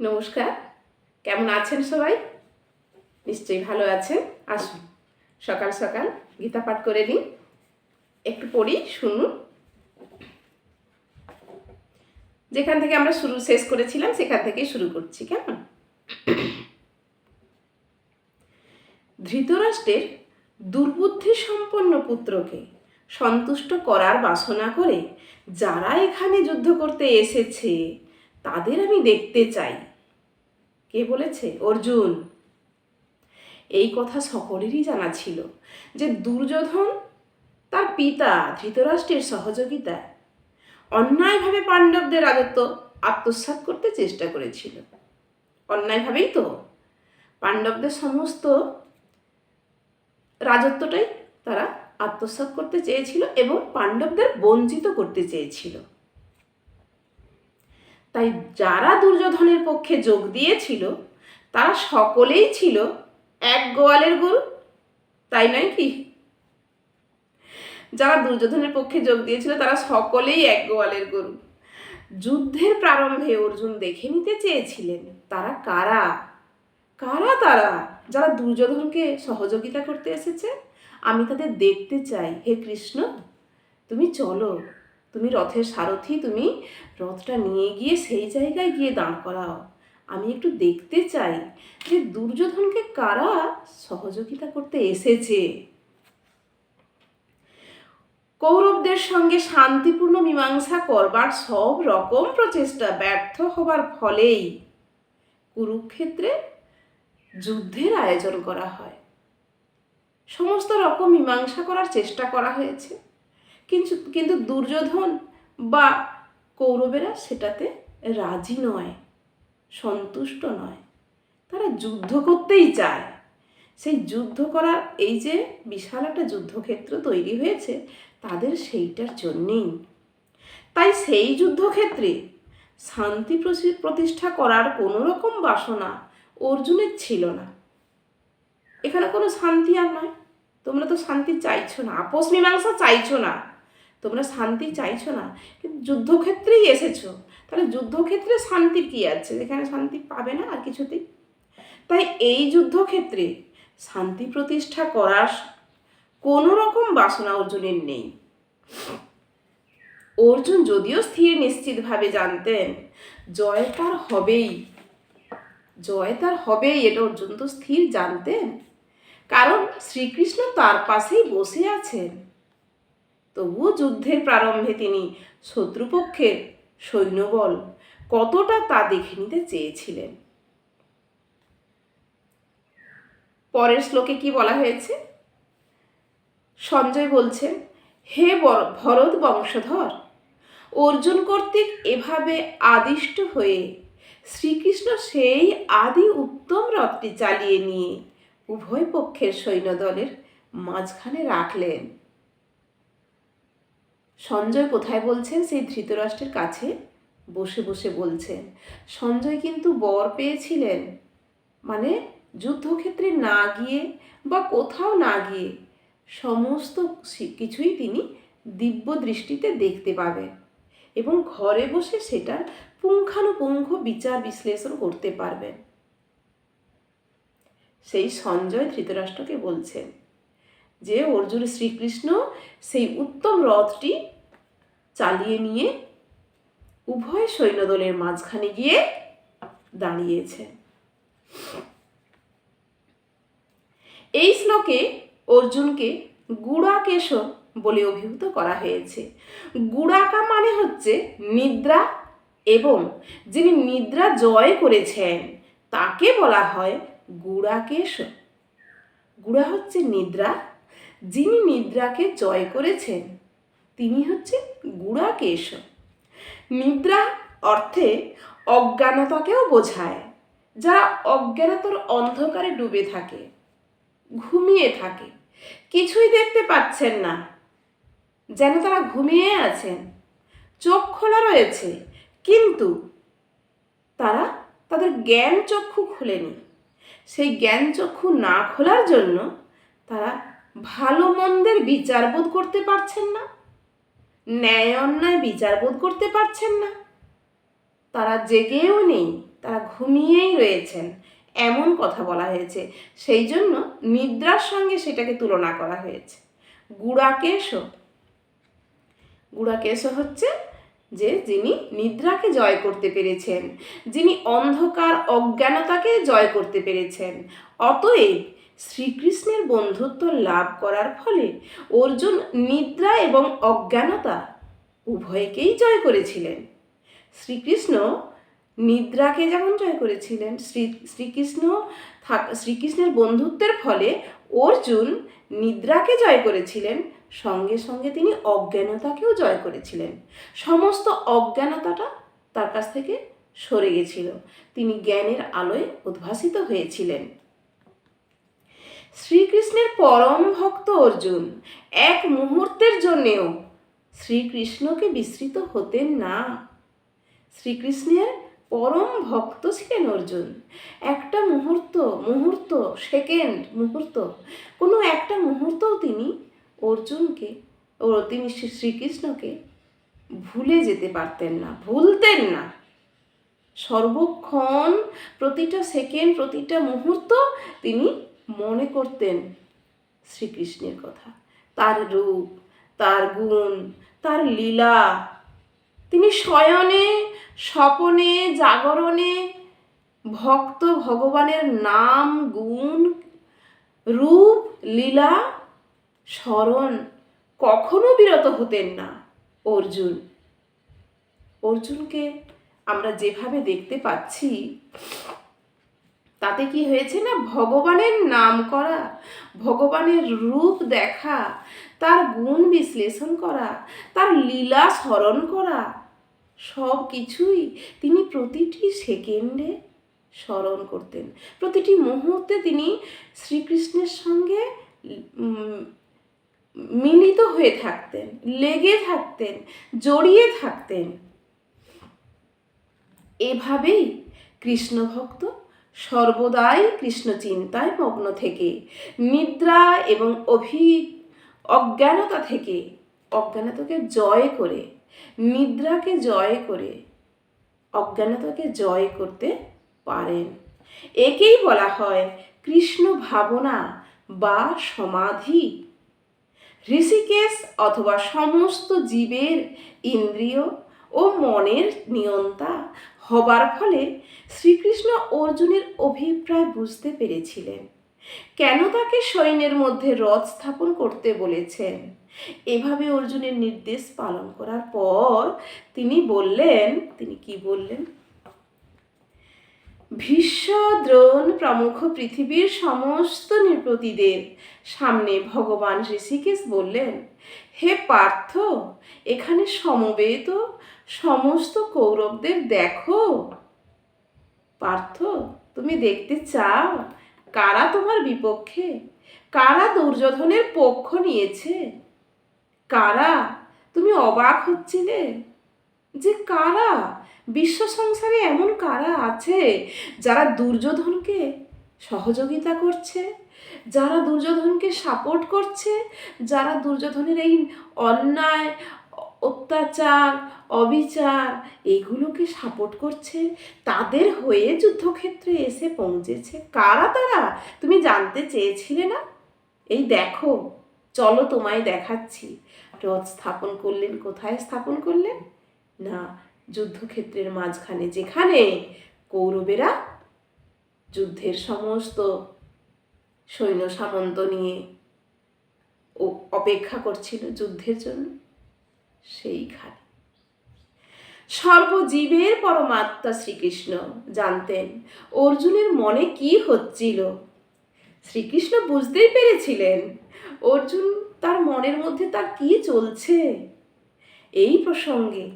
নমস্কার। কেমন আছেন সবাই? নিশ্চয়ই ভালো আছেন। আসুন, সকাল সকাল গীতা পাঠ করে নিন একটু পড়ি শুনুন। যেখান থেকে আমরা শুরু শেষ করেছিলাম, সেখান থেকেই শুরু করছি, কেমন? ধৃতরাষ্ট্রের দুর্বুদ্ধি সম্পন্ন পুত্রকে সন্তুষ্ট করার বাসনা করে যারা এখানে যুদ্ধ করতে এসেছে তাদের আমি দেখতে চাই। কে বলেছে? অর্জুন। এই কথা সকলেরই জানা ছিল যে দুর্যোধন তার পিতা, ধৃতরাষ্ট্রের সহযোগিতায় অন্যায়ভাবে পাণ্ডবদের রাজত্ব আত্মসাৎ করতে চেষ্টা করেছিল। অন্যায়ভাবেই তো। পাণ্ডবদের সমস্ত রাজত্বটাই তারা আত্মসাৎ করতে চেয়েছিল এবং পাণ্ডবদের বঞ্চিত করতে চেয়েছিল। তাই যারা দুর্যোধনের পক্ষে যোগ দিয়েছিল, তারা সকলেই ছিল এক গোয়ালের গরু। তাই নয় কি? যারা দুর্যোধনের পক্ষে যোগ দিয়েছিল, তারা সকলেই এক গোয়ালের গরু। যুদ্ধের প্রারম্ভে অর্জুন দেখে নিতে চেয়েছিলেন, তারা কারা? কারা তারা? যারা দুর্যোধনকে সহযোগিতা করতে এসেছে? আমি তাদের দেখতে চাই। হে কৃষ্ণ, তুমি চলো। তুমি রথের সারথি, তুমি রথটা নিয়ে গিয়ে সেই জায়গায় গিয়ে দাঁড় করাও। আমি একটু দেখতে চাই যে দুর্যোধনকে কারা সহযোগিতা করতে এসেছে। কৌরবদের সঙ্গে শান্তিপূর্ণ মীমাংসা করবার সব রকম প্রচেষ্টা ব্যর্থ হবার ফলেই কুরুক্ষেত্রে যুদ্ধের আয়োজন করা হয়। সমস্ত রকম মীমাংসা করার চেষ্টা করা হয়েছে। কিন্তু কিন্তু দুর্যোধন বা কৌরবেরা সেটাতে রাজি নয়, সন্তুষ্ট নয়। তারা যুদ্ধ করতেই চায়। সেই যুদ্ধ করার, এই যে বিশাল একটা যুদ্ধক্ষেত্র তৈরি হয়েছে, তাদের সেইটার জন্যেই। তাই সেই যুদ্ধক্ষেত্রে শান্তি প্রতিষ্ঠা করার কোনো রকম বাসনা অর্জুনের ছিল না। এখানে কোনো শান্তি আর নয়। তোমরা তো শান্তি চাইছো না আপোষ মীমাংসা চাইছো না। তোমরা শান্তি চাইছো না, কিন্তু যুদ্ধক্ষেত্রেই এসেছ। তাহলে যুদ্ধক্ষেত্রে শান্তির কী আছে? যেখানে শান্তি পাবে না আর কিছুতেই। তাই এই যুদ্ধক্ষেত্রে শান্তি প্রতিষ্ঠা করার কোনো রকম বাসনা অর্জুনের নেই। অর্জুন যদিও স্থির নিশ্চিতভাবে জানতেন, জয় তার হবেই। জয় তার হবেই এটা অর্জুন তো স্থির জানতেন। কারণ শ্রীকৃষ্ণ তার পাশেই বসে আছেন। তবুও যুদ্ধের প্রারম্ভে তিনি শত্রুপক্ষের সৈন্যবল কতটা তা দেখে নিতে চেয়েছিলেন। পরের শ্লোকে কি বলা হয়েছে? সঞ্জয় বলছেন, হে ভরত বংশধর, অর্জুন কর্তৃক এভাবে আদিষ্ট হয়ে শ্রীকৃষ্ণ সেই আদি উত্তম রথটি চালিয়ে নিয়ে উভয় পক্ষের সৈন্যদলের মাঝখানে রাখলেন। সঞ্জয় কোথায় বলছেন? সেই ধৃতরাষ্ট্রের কাছে বসে বসে বলছেন, সঞ্জয় কিন্তু বর পেয়েছিলেন। মানে যুদ্ধক্ষেত্রে না গিয়ে বা কোথাও না গিয়ে সমস্ত কিছুই তিনি দিব্য দৃষ্টিতে দেখতে পাবেন এবং ঘরে বসে সেটার পুঙ্খানুপুঙ্খ বিচার বিশ্লেষণ করতে পারবেন। সেই সঞ্জয় ধৃতরাষ্ট্রকে বলছেন যে অর্জুন শ্রীকৃষ্ণ সেই উত্তম রথটি চালিয়ে নিয়ে উভয় সৈন্যদলের মাঝখানে গিয়ে দাঁড়িয়েছে। এই শ্লোকে অর্জুনকে গুড়াকেশ বলে অভিভূত করা হয়েছে। গুড়াকা মানে হচ্ছে নিদ্রা এবং যিনি নিদ্রা জয় করেছেন, তাকে বলা হয় গুড়াকেশ গুড়া হচ্ছে নিদ্রা যিনি নিদ্রাকে জয় করেছেন, তিনি হচ্ছে গুড়াকেশ নিদ্রা অর্থে অজ্ঞানতাকেও বোঝায়, যারা অজ্ঞানতার অন্ধকারে ডুবে থাকে, ঘুমিয়ে থাকে। কিছুই দেখতে পাচ্ছেন না, যেন তারা ঘুমিয়ে আছেন। চোখ খোলা রয়েছে, কিন্তু তারা তাদের জ্ঞান চক্ষু খুলেনি। সেই জ্ঞান চক্ষু না খোলার জন্য তারা ভালো মন্দের বিচারবোধ করতে পারছেন না? ন্যায় অন্যায় বিচারবোধ করতে পারছেন না? তারা জেগেও নেই, তারা ঘুমিয়েই রয়েছেন, এমন কথা বলা হয়েছে। সেই জন্য নিদ্রার সঙ্গে সেটাকে তুলনা করা হয়েছে। গুড়াকেশও গুড়াকেশ হচ্ছে যে যিনি নিদ্রাকে জয় করতে পেরেছেন, যিনি অন্ধকার অজ্ঞানতাকে জয় করতে পেরেছেন। অতএব শ্রীকৃষ্ণের বন্ধুত্ব লাভ করার ফলে অর্জুন নিদ্রা এবং অজ্ঞানতা উভয়কেই জয় করেছিলেন। শ্রীকৃষ্ণ নিদ্রাকে যেমন জয় করেছিলেন, শ্রী, শ্রীকৃষ্ণ শ্রীকৃষ্ণের বন্ধুত্বের ফলে অর্জুন নিদ্রাকে জয় করেছিলেন, সঙ্গে সঙ্গে তিনি অজ্ঞানতাকেও জয় করেছিলেন। সমস্ত অজ্ঞানতাটা তার কাছ থেকে সরে গেছিল। তিনি জ্ঞানের আলোয় উদ্ভাসিত হয়েছিলেন। শ্রীকৃষ্ণের পরম ভক্ত অর্জুন। এক মুহূর্তের জন্যেও শ্রীকৃষ্ণকে বিস্মৃত হতেন না। শ্রীকৃষ্ণের পরম ভক্ত ছিলেন অর্জুন। একটা মুহূর্ত মুহূর্ত সেকেন্ড মুহূর্ত, কোনো একটা মুহূর্তও তিনি অর্জুনকে, ও তিনি শ্রী- শ্রীকৃষ্ণকে ভুলে যেতে পারতেন না, ভুলতেন না। সর্বক্ষণ প্রতিটা সেকেন্ড প্রতিটা মুহূর্ত তিনি মনে করতেন শ্রীকৃষ্ণের কথা। তার রূপ, তার গুণ, তার লীলা, তিনি শয়নে, স্বপনে, জাগরণে ভক্ত ভগবানের নাম, গুণ, রূপ, লীলা, স্মরণ কখনো বিরত হতেন না অর্জুন। অর্জুনকে আমরা যেভাবে দেখতে পাচ্ছি তাতে কি হয়েছে না ভগবানের নাম করা, ভগবানের রূপ দেখা, তার গুণ বিশ্লেষণ করা, তার লীলা স্মরণ করা, সব কিছুই তিনি প্রতিটি সেকেন্ডে স্মরণ করতেন। প্রতিটি মুহূর্তে তিনি শ্রীকৃষ্ণের সঙ্গে মিলিত হয়ে থাকতেন, লেগে থাকতেন, জড়িয়ে থাকতেন। এভাবেই কৃষ্ণ ভক্ত সর্বদাই কৃষ্ণ চিন্তায় মগ্ন থেকে, নিদ্রা এবং অভি অজ্ঞানতা থেকে, অজ্ঞানতাকে জয় করে, নিদ্রাকে জয় করে, অজ্ঞানতাকে জয় করতে পারেন। একেই বলা হয় কৃষ্ণ ভাবনা বা সমাধি। ঋষিকেশ অথবা সমস্ত জীবের ইন্দ্রিয় ও মনের নিয়ন্তা হবার ফলে শ্রীকৃষ্ণ অর্জুনের অভিপ্রায় বুঝতে পেরেছিলেন। কেন তাকে সৈন্যের মধ্যে রথ স্থাপন করতে বলেছেন? এভাবে অর্জুনের নির্দেশ পালন করার পর তিনি বললেন, তিনি কি বললেন? ভীষ্ম দ্রোণ প্রমুখ পৃথিবীর সমস্ত নৃপতিদের সামনে ভগবান ঋষিকেশ বললেন, হে পার্থ, এখানে সমবেত সমস্ত কৌরবদের দেখো। পার্থ, তুমি দেখতে চাও? কারা তোমার বিপক্ষে? কারা দুর্যোধনের পক্ষ নিয়েছে? কারা? তুমি অবাক হচ্ছিলে? যে কারা? বিশ্ব সংসারে এমন কারা আছে যারা দুর্যোধনকে সহযোগিতা করছে? যারা দুর্যোধনকে সাপোর্ট করছে? যারা দুর্যোধনের এই অন্যায় অত্যাচার, অবিচার এগুলোকে সাপোর্ট করছে? তাদের হয়ে যুদ্ধক্ষেত্রে এসে পৌঁছেছে কারা তারা? তুমি জানতে চেয়েছিলে না? এই দেখো, চলো তোমায় দেখাচ্ছি। রথ স্থাপন করলেন, কোথায় স্থাপন করলেন? না, যুদ্ধক্ষেত্রের মাঝখানে, যেখানে কৌরবেরা যুদ্ধের সমস্ত সৈন্য সামন্ত নিয়ে ও অপেক্ষা করছিল যুদ্ধের জন্য। সেইখানে। সর্বজীবের পরমাত্মা শ্রীকৃষ্ণ জানতেন, অর্জুনের মনে কি হচ্ছিল? শ্রীকৃষ্ণ বুঝতেই পেরেছিলেন, অর্জুন তার মনের মধ্যে তার কি চলছে? এই প্রসঙ্গে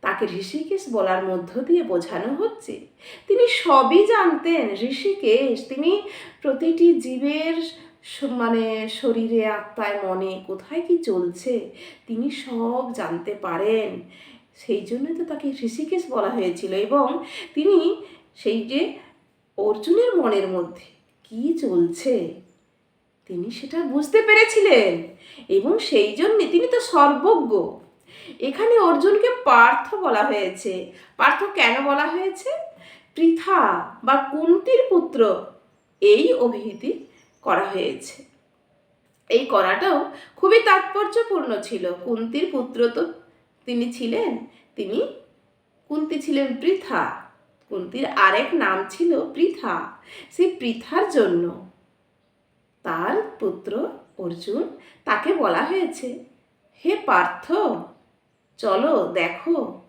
তাকে ঋষিকেশ বলার মধ্য দিয়ে বোঝানো হচ্ছে, তিনি সবই জানতেন। ঋষিকেশ, তিনি প্রতিটি জীবের মানে শরীরে, আত্মায়, মনে কোথায় কি চলছে, তিনি সব জানতে পারেন। সেই জন্যই তো তাকে ঋষিকেশ বলা হয়েছিল এবং তিনি সেই যে অর্জুনের মনের মধ্যে কি চলছে, তিনি সেটা বুঝতে পেরেছিলেন এবং সেই জন্যে তিনি তো সর্বজ্ঞ। এখানে অর্জুনকে পার্থ বলা হয়েছে। পার্থ কেন বলা হয়েছে? পৃথা বা কুন্তির পুত্র, এই অভিহিতি করা হয়েছে। এই করাটাও খুবই তাৎপর্যপূর্ণ ছিল। কুন্তির পুত্র তো তিনি ছিলেন, তিনি কুন্তি ছিলেন পৃথা। কুন্তির আরেক নাম ছিল পৃথা। সেই পৃথার জন্য তার পুত্র অর্জুন তাকে বলা হয়েছে, হে পার্থ, চলো দেখো।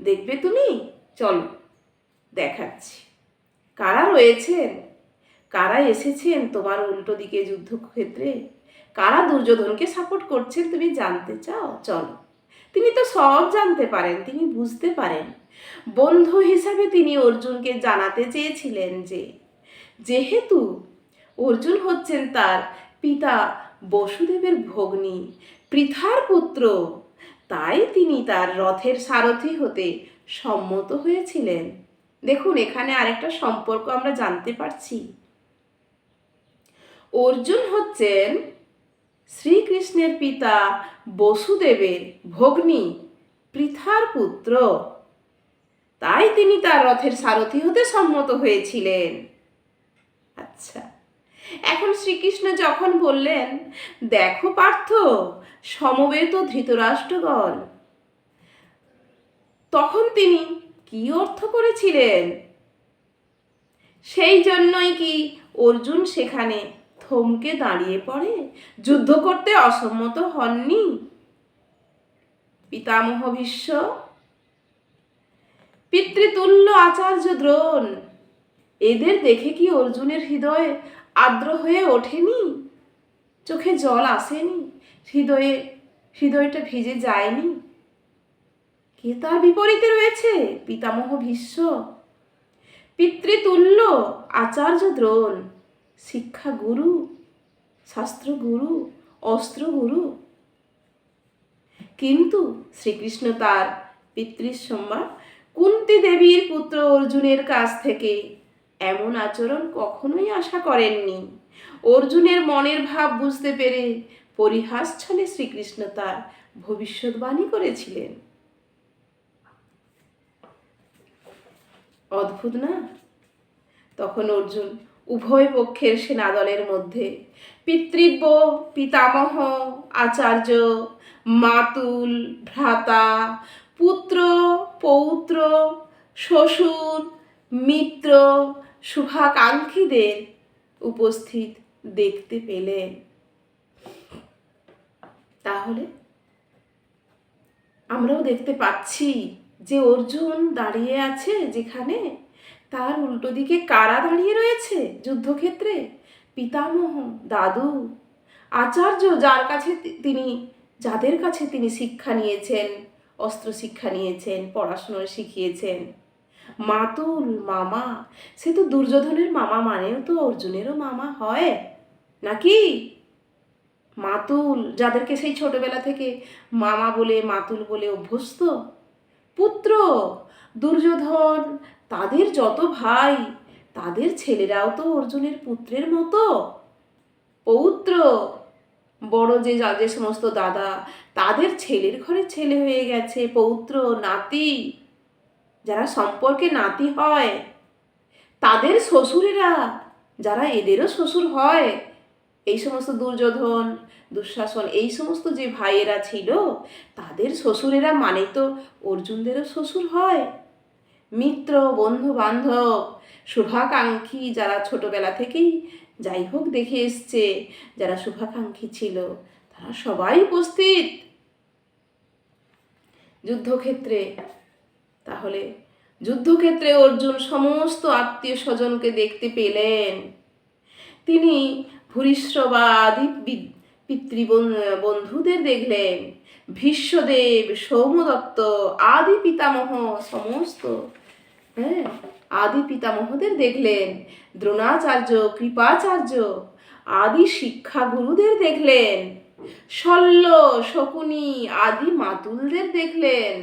দেখবে তুমি? চলো, দেখাচ্ছি। কারা রয়েছেন? কারা এসেছেন তোমার উল্টো দিকে যুদ্ধক্ষেত্রে? কারা দুর্যোধনকে সাপোর্ট করছেন তুমি জানতে চাও? চলো। তিনি তো সব জানতে পারেন, তিনি বুঝতে পারেন। বন্ধু হিসাবে তিনি অর্জুনকে জানাতে চেয়েছিলেন যে, যেহেতু অর্জুন হচ্ছেন তার পিতা বসুদেবের ভগ্নী, পৃথার পুত্র, তাই তিনি তার রথের সারথি হতে সম্মত হয়েছিলেন। দেখুন, এখানে আরেকটা সম্পর্ক আমরা জানতে পারছি। অর্জুন হচ্ছেন শ্রীকৃষ্ণের পিতা বসুদেবের ভগ্নী, পৃথার পুত্র। তাই তিনি তার রথের সারথি হতে সম্মত হয়েছিলেন। আচ্ছা এখন শ্রীকৃষ্ণ যখন বললেন, দেখো পার্থ, সমবেত ধৃতরাষ্ট্রগণ। তখন তিনি কি অর্থ করেছিলেন? সেই জন্যই কি অর্জুন সেখানে থমকে দাঁড়িয়ে পড়ে। যুদ্ধ করতে অসম্মত হননি। পিতামহ ভীষ্ম। পিতৃতুল্য আচার্য দ্রোণ। এদের দেখে কি অর্জুনের হৃদয়ে আর্দ্র হয়ে ওঠেনি? চোখে জল আসেনি? হৃদয়ে, হৃদয়টা ভিজে যায়নি? কে তার বিপরীতে রয়েছে? পিতামহ ভীষ্ম। পিতৃতুল্য আচার্য দ্রোণ। শিক্ষা গুরু শাস্ত্র গুরু অস্ত্র গুরু কিন্তু শ্রীকৃষ্ণ তার পিতৃসম্মা কুন্তি দেবীর পুত্র অর্জুনের কাছ থেকে এমন আচরণ কখনোই আশা করেননি। অর্জুনের মনের ভাব বুঝতে পেরে পরিহাস ছলে শ্রীকৃষ্ণ তার ভবিষ্যৎবাণী করেছিলেন। অদ্ভুত না? তখন অর্জুন উভয় পক্ষের সেনাদলের মধ্যে। পিতৃব্য, পিতামহ, আচার্য, মাতুল, ভ্রাতা, পুত্র, পৌত্র, শ্বশুর, মিত্র, শুভাকাঙ্ক্ষীদের উপস্থিত দেখতে পেলেন। তাহলে আমরাও দেখতে পাচ্ছি যে অর্জুন দাঁড়িয়ে আছে যেখানে তার উল্টো দিকে কারা দাঁড়িয়ে রয়েছে যুদ্ধক্ষেত্রে? পিতামহ, দাদু, আচার্য, যার কাছে তিনি, যাদের কাছে তিনি শিক্ষা নিয়েছেন, অস্ত্র শিক্ষা নিয়েছেন, পড়াশুনো শিখিয়েছেন। মাতুল মামা, সে তো দুর্যোধনের মামা মানেও তো অর্জুনেরও মামা হয়, নাকি? মাতুল, যাদেরকে সেই ছোটবেলা থেকে মামা বলে, মাতুল বলে অভ্যস্ত। পুত্র, দুর্যোধন তাদের যত ভাই, তাদের ছেলেরাও তো অর্জুনের পুত্রের মতো। পৌত্র, বড় যে যা, যে সমস্ত দাদা, তাদের ছেলের ঘরে ছেলে হয়ে গেছে, পৌত্র, নাতি। যারা সম্পর্কে নাতি হয়, তাদের শ্বশুরেরা, যারা এদেরও শ্বশুর হয়, এই সমস্ত দুর্যোধন, দুঃশাসন, এই সমস্ত যে ভাইয়েরা ছিল, তাদের শ্বশুরেরা মানে তো অর্জুনদেরও শ্বশুর হয়। মিত্র, বন্ধু বান্ধব, শুভাকাঙ্ক্ষী যারা ছোটবেলা থেকেই যাই হোক দেখে এসছে, যারা শুভাকাঙ্ক্ষী ছিল, তারা সবাই উপস্থিত। যুদ্ধক্ষেত্রে, তাহলে যুদ্ধক্ষেত্রে অর্জুন সমস্ত আত্মীয় স্বজনকে দেখতে পেলেন। তিনি ভূরিশ্রবাদী পিতৃবন- বন্ধুদের দেখলেন। ভীষ্মদেব, সৌমদত্ত, আদি পিতামহ, সমস্ত হ্যাঁ আদি পিতামহদের দেখলেন, দ্রোণাচার্য, কৃপাচার্য, আদি শিক্ষা গুরুদের দেখলেন, শল্য, শকুনি, আদি মাতুলদের দেখলেন,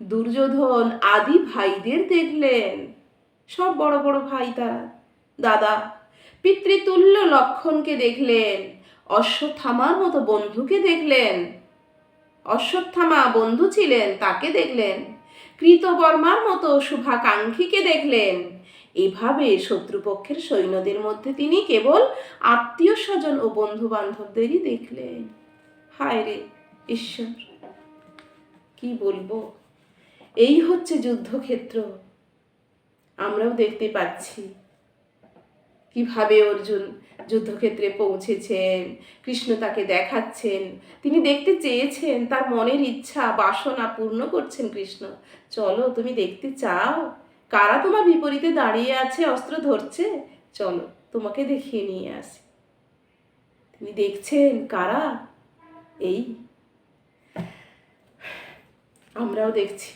দুর্যোধন, আদি ভাইদের দেখলেন। সব বড় বড় ভাই তারা। দাদা, পিতৃতুল্য লক্ষণকে দেখলেন, অশ্বত্থামার মতো বন্ধুকে দেখলেন, অশ্বত্থামা বন্ধু ছিলেন, তাকে দেখলেন। কৃতবর্মার মতো শুভাকাঙ্ক্ষীকে দেখলেন। এভাবে শত্রুপক্ষের সৈন্যদের মধ্যে তিনি কেবল আত্মীয় স্বজন ও বন্ধু বান্ধবদেরই দেখলেন। হায় রে ঈশ্বর, কি বলব? এই হচ্ছে যুদ্ধক্ষেত্র। আমরাও দেখতে পাচ্ছি। কীভাবে অর্জুন যুদ্ধক্ষেত্রে পৌঁছেছেন? কৃষ্ণ তাকে দেখাচ্ছেন। তিনি দেখতে চেয়েছেন, তার মনের ইচ্ছা, বাসনা পূর্ণ করছেন কৃষ্ণ। চলো, তুমি দেখতে চাও? কারা তোমার বিপরীতে দাঁড়িয়ে আছে, অস্ত্র ধরছে? চলো, তোমাকে দেখিয়ে নিয়ে আসি। তিনি দেখছেন, কারা? এই। আমরাও দেখছি।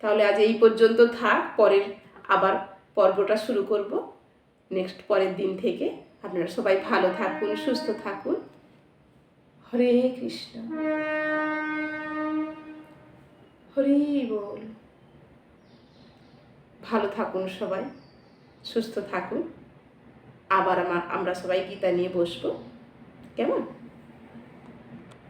তাহলে আজ এই পর্যন্ত থাক, পরের আবার পর্বটা শুরু করব। নেক্সট পরের দিন থেকে আপনারা সবাই ভালো থাকুন, সুস্থ থাকুন। হরে কৃষ্ণ। হরি বল। ভালো থাকুন সবাই, সুস্থ থাকুন। আবার আমার আমরা সবাই গীতা নিয়ে বসবো। কেমন?